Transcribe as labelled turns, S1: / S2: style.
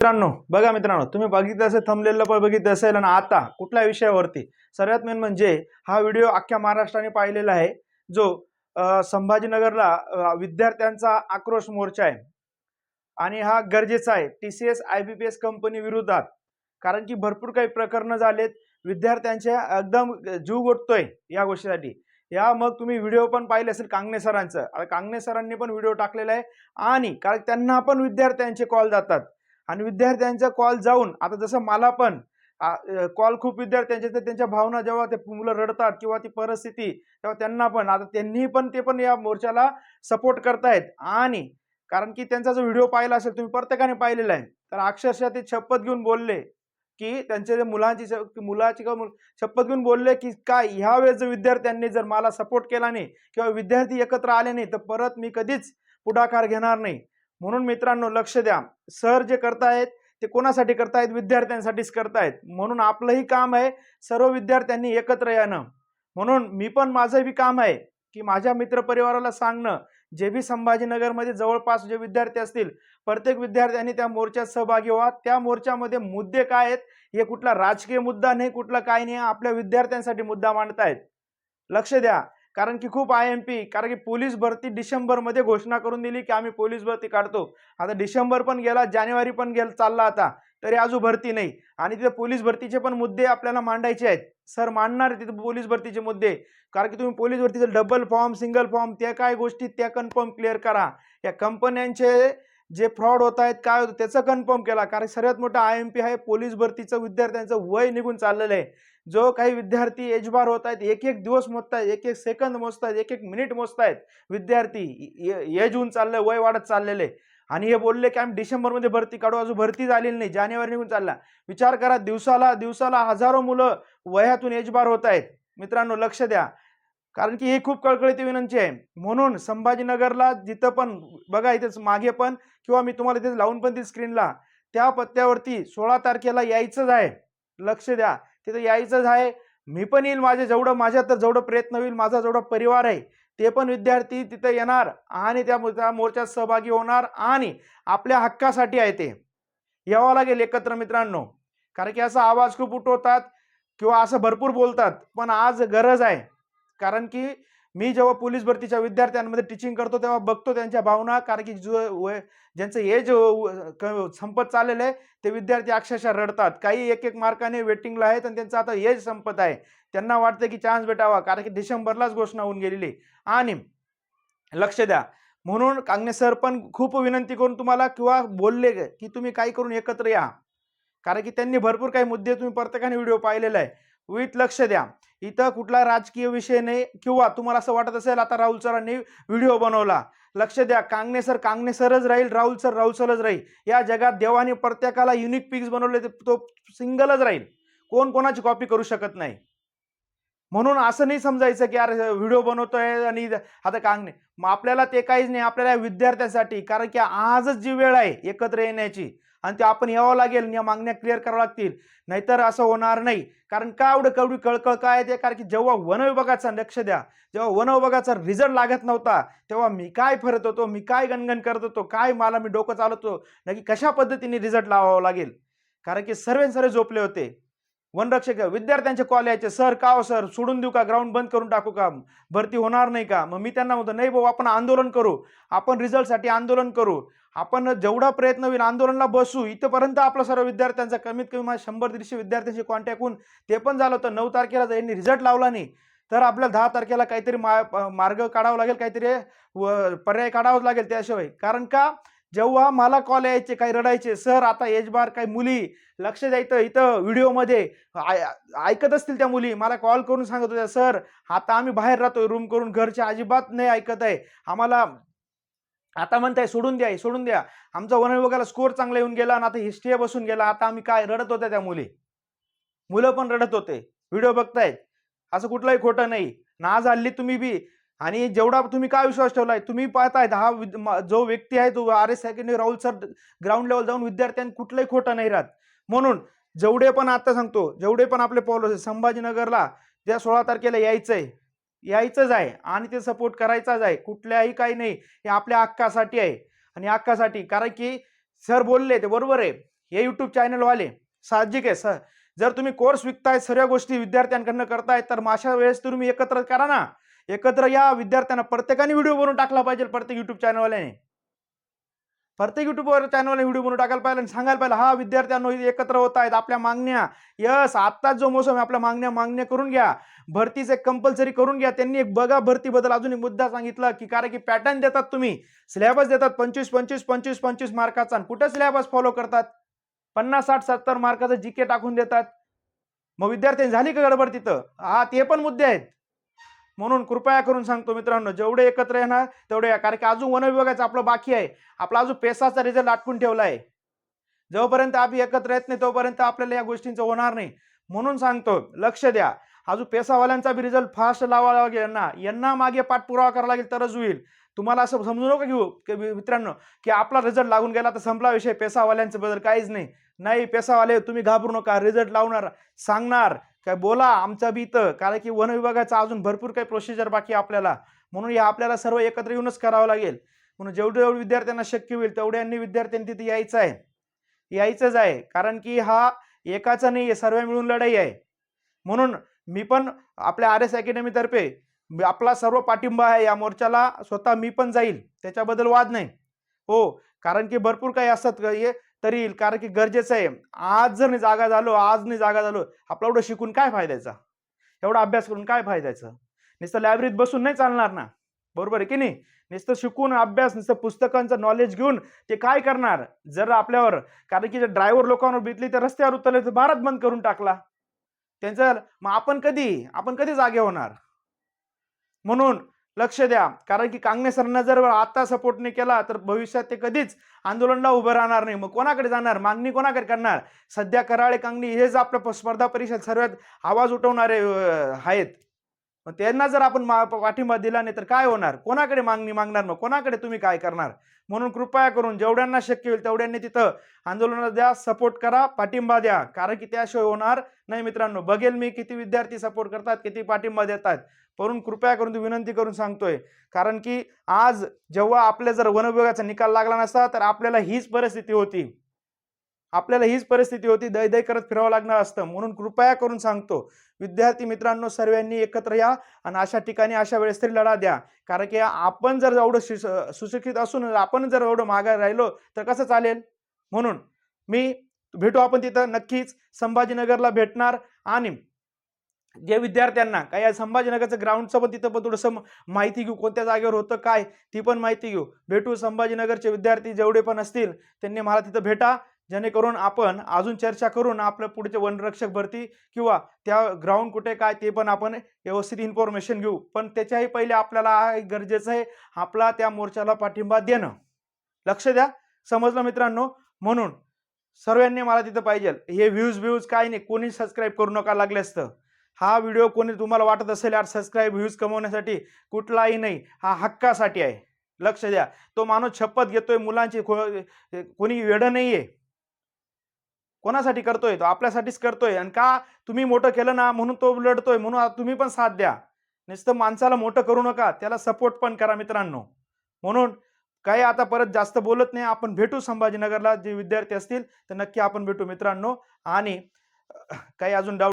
S1: मित्रांनो बघा मित्रांनो तुम्ही बघितलं असेल थंबलेलं पण बघितलं असेल आणि आता कुठल्या विषयावरती? सर्वात मेन म्हणजे हा व्हिडिओ अख्ख्या महाराष्ट्राने पाहिलेला आहे जो संभाजीनगरला विद्यार्थ्यांचा आक्रोश मोर्चा आहे. आणि हा गरजेचा आहे T C S I B P S company विरोधात. कारण की भरपूर काही प्रकरणं झालेत विद्यार्थ्यांच्या एकदम जीव गोठतोय या गोष्टीसाठी. या मग तुम्ही व्हिडिओ पण पाहिले असेल कांगणे सरांचं. आता कांगणे सरांनी पण व्हिडिओ टाकलेला आहे आणि कारण त्यांना पण विद्यार्थ्यांचे कॉल जातात. आणि विद्यार्थ्यांचा कॉल जाऊन आता जसं मला पण कॉल खूप विद्यार्थ्यांच्या तर त्यांच्या भावना जेव्हा ते मुलं रडतात किंवा ती परिस्थिती तेव्हा त्यांना पण आता त्यांनी पण ते पण या मोर्चाला सपोर्ट करतायत. आणि कारण की त्यांचा जो व्हिडिओ पाहिला असेल तुम्ही प्रत्येकाने पाहिलेला आहे. तर अक्षरशः ते शपथ घेऊन बोलले की त्यांचे जे मुलांची मुलाची किंवा शपथ घेऊन बोलले की काय ह्या वेळेस जर विद्यार्थ्यांनी जर मला सपोर्ट केला नाही किंवा विद्यार्थी एकत्र आले नाही तर परत मी कधीच पुढाकार घेणार नाही. म्हणून मित्रांनो लक्ष द्या. सर जे करतायत ते कोणासाठी करतायत? विद्यार्थ्यांसाठीच करतायत. म्हणून आपलंही काम आहे सर्व विद्यार्थ्यांनी एकत्र येणं म्हणून मी पण माझं बी काम आहे की माझ्या मित्रपरिवाराला सांगणं. जे बी संभाजीनगरमध्ये जवळपास जे विद्यार्थी असतील प्रत्येक विद्यार्थ्यांनी त्या मोर्चात सहभागी व्हा. त्या मोर्चामध्ये मुद्दे काय आहेत हे कुठला राजकीय मुद्दा नाही कुठला काय नाही आपल्या विद्यार्थ्यांसाठी मुद्दा मांडतायत. लक्ष द्या. कारण की खूप आय एम पी कारण की पोलीस भरती डिसेंबरमध्ये घोषणा करून दिली की आम्ही पोलीस भरती काढतो. आता डिसेंबर पण गेला जानेवारी पण गेला चालला आता. तरी अजून भरती नाही. आणि तिथे पोलीस भरतीचे पण मुद्दे आपल्याला मांडायचे आहेत. सर मांडणार आहे तिथे पोलीस भरतीचे मुद्दे. कारण की तुम्ही पोलीस भरतीचे डबल फॉर्म सिंगल फॉर्म त्या काय गोष्टी त्या कन्फर्म क्लिअर करा. या कंपन्यांचे जे फ्रॉड होत आहेत काय होतं त्याचं कन्फर्म केला. कारण सर्वात मोठा आय एम पी आहे पोलीस भरतीचं विद्यार्थ्यांचं वय निघून चाललेलं आहे. जो काही विद्यार्थी एज बार होत आहेत एक एक दिवस मोजतायत एक एक सेकंद मोजतायत एक एक मिनिट मोजतायत. विद्यार्थी एज होऊन चाललंय वय वाढत चाललेलं आहे आणि हे बोलले की आम्ही डिसेंबरमध्ये भरती काढू अजून भरती झालेली नाही. जानेवारी निघून चालला. विचार करा दिवसाला दिवसाला हजारो मुलं वयातून एज बार होत आहेत मित्रांनो लक्ष द्या. कारण की ही खूप कळकळीची विनंती आहे. म्हणून संभाजीनगरला जिथं पण बघा इथेच मागे पण किंवा मी तुम्हाला इथे लावून पण ती स्क्रीनला त्या पत्त्यावरती सोळा तारखेला यायचंच आहे. लक्ष द्या. तिथं यायचंच आहे. मी पण येईल माझे जेवढं माझ्या तर जेवढं प्रयत्न होईल माझा जेवढा परिवार आहे ते पण विद्यार्थी तिथं येणार आणि त्या त्या मोर्चात सहभागी होणार आणि आपल्या हक्कासाठी आहे ते. यावं लागेल एकत्र मित्रांनो. कारण की असा आवाज खूप उठवतात किंवा असं भरपूर बोलतात पण आज गरज आहे. कारण की मी जेव्हा पोलीस भरतीच्या विद्यार्थ्यांमध्ये टीचिंग करतो तेव्हा बघतो त्यांच्या भावना कारण की जो ज्यांचं एज संपत चाललेलं आहे ते विद्यार्थी अक्षरशः रडतात. काही एक एक मार्काने वेटिंगला आहेत आणि त्यांचं आता एज संपत आहे. त्यांना वाटतं की चान्स भेटावा कारण की डिसेंबरलाच घोषणा होऊन गेलेली आणि लक्ष द्या म्हणून कांगणे सर पण खूप विनंती करून तुम्हाला किंवा बोलले की तुम्ही काही करून एकत्र या. कारण की त्यांनी भरपूर काही मुद्दे तुम्ही प्रत्येकाने व्हिडिओ पाहिलेला आहे. विथ लक्ष द्या. इथं कुठला राजकीय विषय नाही किंवा तुम्हाला असं वाटत असेल आता राहुल सरांनी व्हिडिओ बनवला. लक्ष द्या कांगणे सर कांगणे सरच राहील राहुल सर राहुल सरच राहील. या जगात देवाने प्रत्येकाला युनिक पिक्स बनवले तो सिंगलच राहील. कोण कोणाची कॉपी करू शकत नाही. म्हणून असं नाही समजायचं की अरे व्हिडिओ बनवतोय आणि आता कांगणे. मग आपल्याला ते काहीच नाही आपल्याला विद्यार्थ्यांसाठी कारण की आजच जी वेळ आहे एकत्र येण्याची आणि ते आपण यावं लागेल या मागण्या क्लिअर कराव्या लागतील. नाहीतर असं होणार नाही. कारण का एवढं कवडी कळकळ काय आहे ते? कारण की जेव्हा वन विभागाचा लक्ष द्या जेव्हा वन विभागाचा रिझल्ट लागत नव्हता तेव्हा मी काय फरत होतो मी काय गणगण करत होतो काय मला मी डोकं चालवतो नक्की कशा पद्धतीने रिझल्ट लावावा लागेल? कारण की सर्वे सर्व झोपले होते. वनरक्षक विद्यार्थ्यांचे कॉल यायचे. सर का हो सर? सोडून देऊ का? ग्राउंड बंद करून टाकू का? भरती होणार नाही का? मग मी त्यांना म्हणतो नाही भाऊ आपण आंदोलन करू. आपण रिझल्टसाठी आंदोलन करू. आपण जेवढा प्रयत्न होईल आंदोलनाला बसू. इथंपर्यंत आपला सर्व विद्यार्थ्यांचा कमीत कमी माझ्या शंभर दीडशे विद्यार्थ्यांशी कॉन्टॅक्ट होऊन ते पण झालं होतं. नऊ तारखेला जर यांनी रिझल्ट लावला नाही तर आपल्याला दहा तारखेला काहीतरी मा मार्ग काढावा लागेल काहीतरी व- पर्याय काढावाच लागेल त्याशिवाय. कारण का? जेव्हा मला कॉल यायचे काही रडायचे सर आता एज बार काही मुली लक्ष द्यायचं इथं व्हिडिओमध्ये. ऐकत असतील त्या मुली मला कॉल करून सांगत होत्या सर आता आम्ही बाहेर राहतोय रूम करून घरचे अजिबात नाही ऐकत आहे. आम्हाला आता म्हणताय सोडून द्या सोडून द्या. आमचा वन विभागाला स्कोर चांगला येऊन गेला आणि आता हिस्ट्री बसून गेला. आता आम्ही काय रडत होत्या त्या मुली? मुलं पण रडत होते. व्हिडिओ बघतायत. असं कुठलंही खोटं नाही. नाज हल्ली तुम्ही बी. आणि जेवढा तुम्ही काय विश्वास ठेवलाय? तुम्ही पाहताय हा जो व्यक्ती आहे तो R S secondary Rahul sir ground level जाऊन विद्यार्थ्यांनी कुठलंही खोटं नाही राहत. म्हणून जेवढे पण आता सांगतो जेवढे पण आपले पॉल संभाजीनगरला त्या सोळा तारखेला यायचंय यायचंच आहे आणि ते सपोर्ट करायचाच आहे. कुठल्याही काही नाही. हे आपल्या हक्कासाठी आहे आणि हक्कासाठी. कारण की सर बोलले ते बरोबर आहे. हे युट्यूब चॅनलवाले साहजिक आहे. सर जर तुम्ही कोर्स विकताय सर्व गोष्टी विद्यार्थ्यांकडनं करताय तर अशा वेळेस तुम्ही एकत्र करा ना. एकत्र या विद्यार्थ्यांना प्रत्येकाने व्हिडिओ बनवून टाकला पाहिजे प्रत्येक युट्यूब चॅनलवाल्याने प्रत्येक युट्यूबवर चॅनलने व्हिडिओ बनवून टाकायला पाहिजे आणि सांगायला पाहिजे हा विद्यार्थ्यांनो एकत्र होत आहेत आपल्या मागण्या. यस आत्ताच जो मोसम आहे आपल्या मागण्या मागण्या करून घ्या. भरतीचे कंपल्सरी करून घ्या. त्यांनी एक बघा भरतीबद्दल अजून एक मुद्दा सांगितला की कारण की पॅटर्न देतात तुम्ही. सिलेबस देतात पंचवीस पंचवीस पंचवीस पंचवीस मार्काचा. आणि कुठं सिलेबस फॉलो करतात? पन्नास साठ सत्तर मार्काचं जी के टाकून देतात. मग विद्यार्थ्यांनी झाली का गडबड तिथं? हा ते पण मुद्दे आहेत. म्हणून कृपया करून सांगतो मित्रांनो जेवढे एकत्र येणार तेवढे या. कारण की अजून वन विभागाचं आपलं बाकी आहे. आपला अजून पेसाचा रिझल्ट आटकून ठेवला आहे. जोपर्यंत आम्ही एकत्र येत नाही तोपर्यंत आपल्याला या गोष्टींचं होणार नाही. म्हणून सांगतो लक्ष द्या. अजून पेसावाल्यांचा बी रिझल्ट फास्ट लावा लागेल यांना. यांना मागे पाठपुरावा करावा लागेल तरच होईल. तुम्हाला असं समजू नका घेऊ की मित्रांनो की आपला रिझल्ट लागून गेला तर संपला विषय. पेसावाल्यांचं बदल काहीच नाही. नाही पेसावाले तुम्ही घाबरू नका. रिझल्ट लावणार सांगणार काय बोला आमचा बी इथं. कारण की वन विभागाचा अजून भरपूर काही प्रोसिजर बाकी आपल्याला. म्हणून या आपल्याला सर्व एकत्र येऊनच करावं लागेल. म्हणून जेवढे जेवढे विद्यार्थ्यांना शक्य होईल तेवढ्यांनी विद्यार्थ्यांनी तिथे यायचं आहे. यायचंच आहे. कारण की हा एकाचा नाही आहे सर्व मिळून लढाई आहे. म्हणून मी पण आपल्या आर एस अकॅडमीतर्फे आपला सर्व पाठिंबा आहे या मोर्चाला स्वतः मी पण जाईल त्याच्याबद्दल वाद नाही. हो कारण की भरपूर काही असतात हे तरी येईल कारण की गरजेचं आहे. आज जर नाही जागा झालो आज नाही जागा झालो आपलं एवढं शिकून काय फायद्याचा? एवढा अभ्यास करून काय फायद्याचं? नुसतं लायब्ररीत बसून नाही चालणार ना? बरोबर आहे की नाही? नुसतं शिकून अभ्यास नुसतं पुस्तकांचं नॉलेज घेऊन ते काय करणार? जर आपल्यावर कारण की जर ड्रायव्हर लोकांवर बितली तर रस्त्यावर उतरले तर भारत बंद करून टाकला. त्यांचं मग आपण कधी? आपण कधी जागे होणार? म्हणून लक्ष द्या. कारण की काँग्रेस सरांना जर आता सपोर्ट नाही केला तर भविष्यात ते कधीच आंदोलनाला उभं राहणार नाही. मग कोणाकडे जाणार? मागणी कोणाकडे करणार? सध्या कराळे कांगणी हेच आपल्या स्पर्धा परीक्षेत सर्वात आवाज उठवणारे आहेत. मग त्यांना जर आपण मा- पाठिंबा दिला नाही तर काय होणार? कोणाकडे मागणी मागणार? मग कोणाकडे तुम्ही काय करणार? म्हणून कृपया करून जेवढ्यांना शक्य होईल तेवढ्यांनी तिथं आंदोलनाला द्या सपोर्ट करा पाठिंबा द्या. कारण की त्याशिवाय होणार नाही मित्रांनो. बघेल मी किती विद्यार्थी सपोर्ट करतात किती पाठिंबा देतात. म्हणून कृपया करून तू विनंती करून सांगतोय. कारण की आज जेव्हा आपल्या जर वनविभागाचा निकाल लागला नसता तर आपल्याला हीच परिस्थिती होती. आपल्याला हीच परिस्थिती होती दय दय करत फिरावं लागणार असतं. म्हणून कृपया करून सांगतो. विद्यार्थी मित्रांनो सर्वांनी एकत्र या आणि अशा ठिकाणी अशा वेळेस तरी लढा द्या. कारण की आपण जर एवढं सुशिक्षित असून आपण जर एवढं मागे राहिलो तर कसं चालेल? म्हणून मी भेटू आपण तिथं. नक्कीच संभाजीनगरला भेटणार आणि जे विद्यार्थ्यांना काय या संभाजीनगरचं ग्राउंडचं पण तिथं पण थोडंसं माहिती घेऊ कोणत्या जागेवर होतं काय ती पण माहिती घेऊ. भेटू संभाजीनगरचे विद्यार्थी जेवढे पण असतील त्यांनी मला तिथं भेटा. जेणेकरून आपण अजून चर्चा करून आपलं पुढचे वनरक्षक भरती किंवा त्या ग्राउंड कुठे काय ते पण आपण व्यवस्थित इन्फॉर्मेशन घेऊ. पण त्याच्याही पहिले आपल्याला गरजेचं आहे आपला त्या मोर्चाला पाठिंबा देणं. लक्ष द्या. समजलं मित्रांनो? म्हणून सर्वांनी मला तिथं पाहिजे. हे व्ह्यूज व्ह्यूज काय नाही. कोणी सबस्क्राईब करू नका लागले असतं. हा व्हिडिओ कोणी तुम्हाला वाटत असेल यार सबस्क्राईब व्ह्यूज कमवण्यासाठी कुठलाही नाही हा हक्कासाठी आहे. लक्ष द्या. तो माणूस छप्पत घेतोय मुलांची खो- कोणी वेडं नाही आहे कोणासाठी करतोय तो? आपल्यासाठीच करतोय. आणि का तुम्ही मोठं केलं ना म्हणून तो लढतोय म्हणून तुम्ही पण साथ द्या. नुसतं माणसाला मोठं करू नका त्याला सपोर्ट पण करा मित्रांनो. म्हणून काही आता परत जास्त बोलत नाही आपण भेटू संभाजीनगरला जे विद्यार्थी असतील तर नक्की आपण भेटू मित्रांनो. आणि काही अजून डाऊट